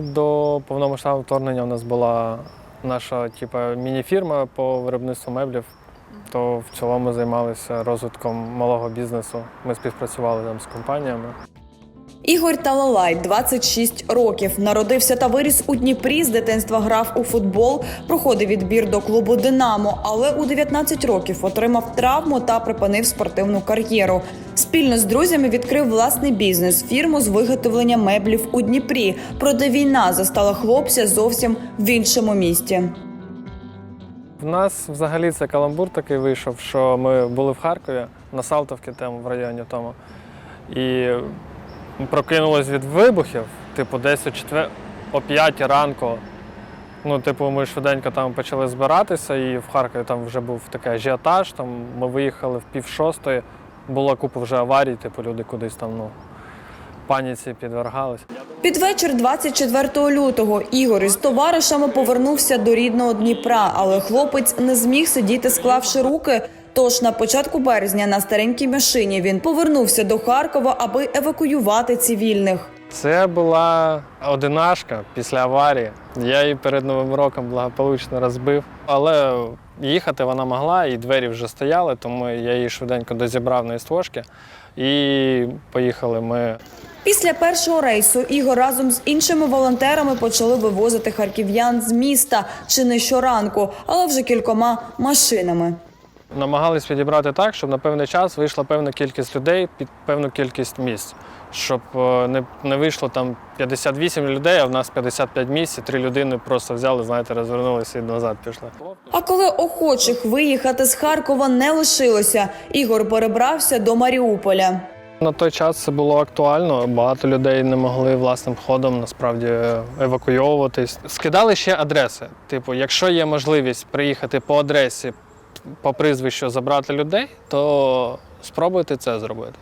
Ми до повномасштабного вторгнення у нас була наша типу, міні-фірма по виробництву меблів. То в цілому займалися розвитком малого бізнесу. Ми співпрацювали там з компаніями. Ігор Талалай, 26 років. Народився та виріс у Дніпрі. З дитинства грав у футбол, проходив відбір до клубу Динамо, але у 19 років отримав травму та припинив спортивну кар'єру. Спільно з друзями відкрив власний бізнес фірму з виготовлення меблів у Дніпрі. Проте війна застала хлопця зовсім в іншому місті. В нас взагалі це каламбур такий вийшов, що ми були в Харкові на Салтовці, там в районі тому. І прокинулись від вибухів, типу, десь о, четвер... о 5 ранку. Ну, типу, ми швиденько там почали збиратися, і в Харкові там вже був такий ажіотаж. Там ми виїхали в пів шостої, була купа вже аварій, типу люди кудись там ну, паніці підвергались. Під вечір 24 лютого Ігор із товаришами повернувся до рідного Дніпра, але хлопець не зміг сидіти, склавши руки. Тож на початку березня на старенькій машині він повернувся до Харкова, аби евакуювати цивільних. Це була одинашка після аварії. Я її перед Новим роком благополучно розбив. Але їхати вона могла, і двері вже стояли, тому я її швиденько дозібрав на істошки. І поїхали ми. Після першого рейсу Ігор разом з іншими волонтерами почали вивозити харків'ян з міста чи не щоранку, але вже кількома машинами. Намагались підібрати так, щоб на певний час вийшла певна кількість людей під певну кількість місць. Щоб е, не, не вийшло там 58 людей, а в нас 55 місць, і три людини просто взяли, знаєте, розвернулися і назад пішли. А коли охочих виїхати з Харкова не лишилося, Ігор перебрався до Маріуполя. На той час це було актуально. Багато людей не могли власним ходом насправді евакуйовуватись. Скидали ще адреси. Типу, якщо є можливість приїхати по адресі, по прізвищу забрати людей, то спробуйте це зробити.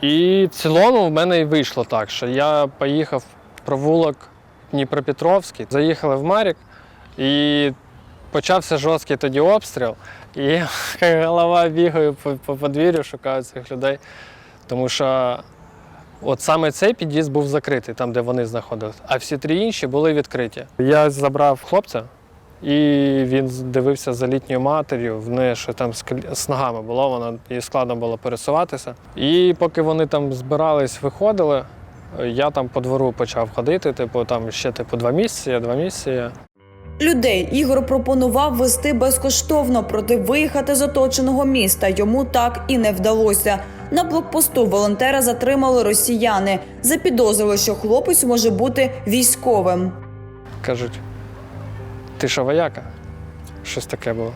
І в цілому в мене і вийшло так, що я поїхав в провулок Дніпропетровський, заїхали в Марік, і почався жорсткий тоді обстріл. І голова бігаю по, по подвір'ю, шукаю цих людей. Тому що от саме цей під'їзд був закритий, там, де вони знаходилися, а всі три інші були відкриті. Я забрав хлопця, і він дивився за літньою матір'ю, в неї що там з ногами було, вона їй складно було пересуватися. І поки вони там збирались, виходили, я там по двору почав ходити, типу, там ще типу два місяці, два місяці. Людей Ігор пропонував вести безкоштовно, проте виїхати з оточеного міста йому так і не вдалося. На блокпосту волонтера затримали росіяни. Запідозрили, що хлопець може бути військовим. Кажуть, ти що вояка? Щось таке було.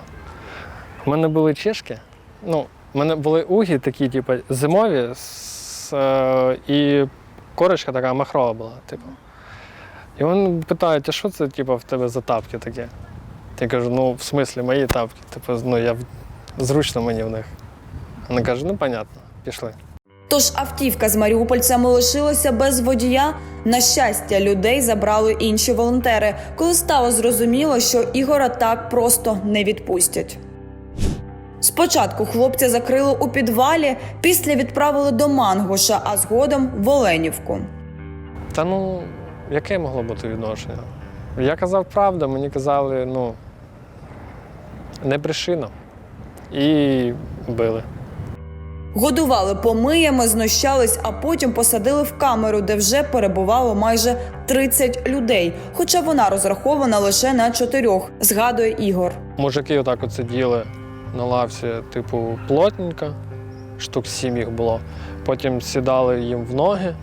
У мене були чешки. Ну, у мене були угі такі, типу, зимові, з, е, і корочка така махрова була, типу. І вони питають, а що це типу, в тебе за тапки такі? Я кажу, ну, в смислі, мої тапки. Типу, ну, я зручно мені в них. Вони кажуть, ну, понятно, пішли. Тож автівка з маріупольцями лишилася без водія. На щастя, людей забрали інші волонтери, коли стало зрозуміло, що Ігора так просто не відпустять. Спочатку хлопця закрили у підвалі, після відправили до Мангуша, а згодом в Оленівку. Та ну, яке могло бути відношення? Я казав правду, мені казали, ну, не брешино. І били. Годували помиями, знущались, а потім посадили в камеру, де вже перебувало майже 30 людей. Хоча вона розрахована лише на чотирьох, згадує Ігор. Мужики отак от сиділи на лавці, типу, плотненько, штук сім їх було. Потім сідали їм в ноги,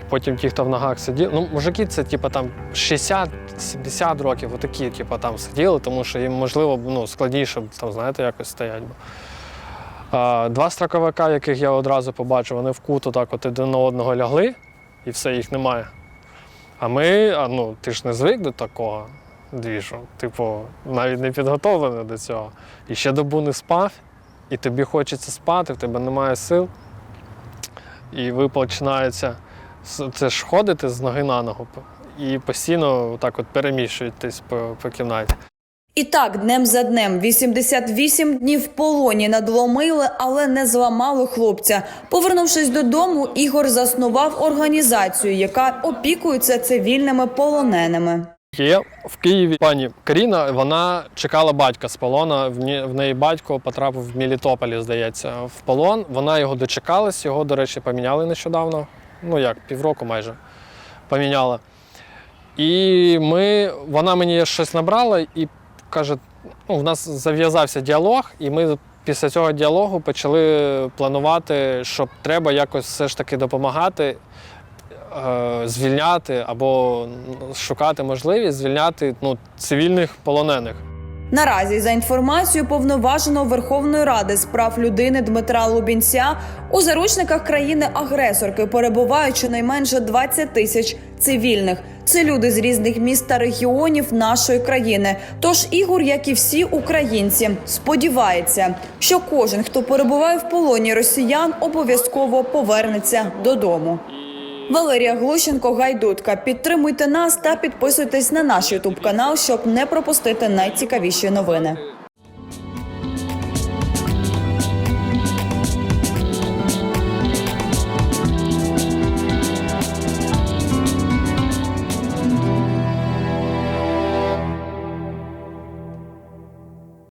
і потім ті, хто в ногах сиділи. Ну, мужики це типу, там 60-70 років, отакі, типу, там сиділи, тому що їм, можливо, ну, складніше там, знаєте, якось стоять. Два строковика, яких я одразу побачив, вони в кут так от один на одного лягли, і все, їх немає. А ми, а, ну, ти ж не звик до такого двіжу. Типу, навіть не підготовлений до цього. І ще добу не спав, і тобі хочеться спати, в тебе немає сил. І ви починаєте це ж ходити з ноги на ногу і постійно так от переміщуєтесь по, по кімнаті. І так, днем за днем, 88 днів в полоні надломили, але не зламали хлопця. Повернувшись додому, Ігор заснував організацію, яка опікується цивільними полоненими. Є в Києві пані Каріна, вона чекала батька з полона. В неї батько потрапив в Мелітополі, здається, в полон. Вона його дочекалась, його, до речі, поміняли нещодавно. Ну як, півроку майже поміняла. І ми, вона мені щось набрала і каже: ну, в нас зав'язався діалог, і ми після цього діалогу почали планувати, що треба якось все ж таки допомагати е, звільняти або шукати можливість звільняти ну, цивільних полонених. Наразі, за інформацією повноваженого Верховної Ради з прав людини Дмитра Лубінця, у заручниках країни-агресорки перебувають щонайменше 20 тисяч цивільних. Це люди з різних міст та регіонів нашої країни. Тож Ігор, як і всі українці, сподівається, що кожен, хто перебуває в полоні росіян, обов'язково повернеться додому. Валерія Глущенко, Гайдутка. Підтримуйте нас та підписуйтесь на наш Ютуб канал, щоб не пропустити найцікавіші новини.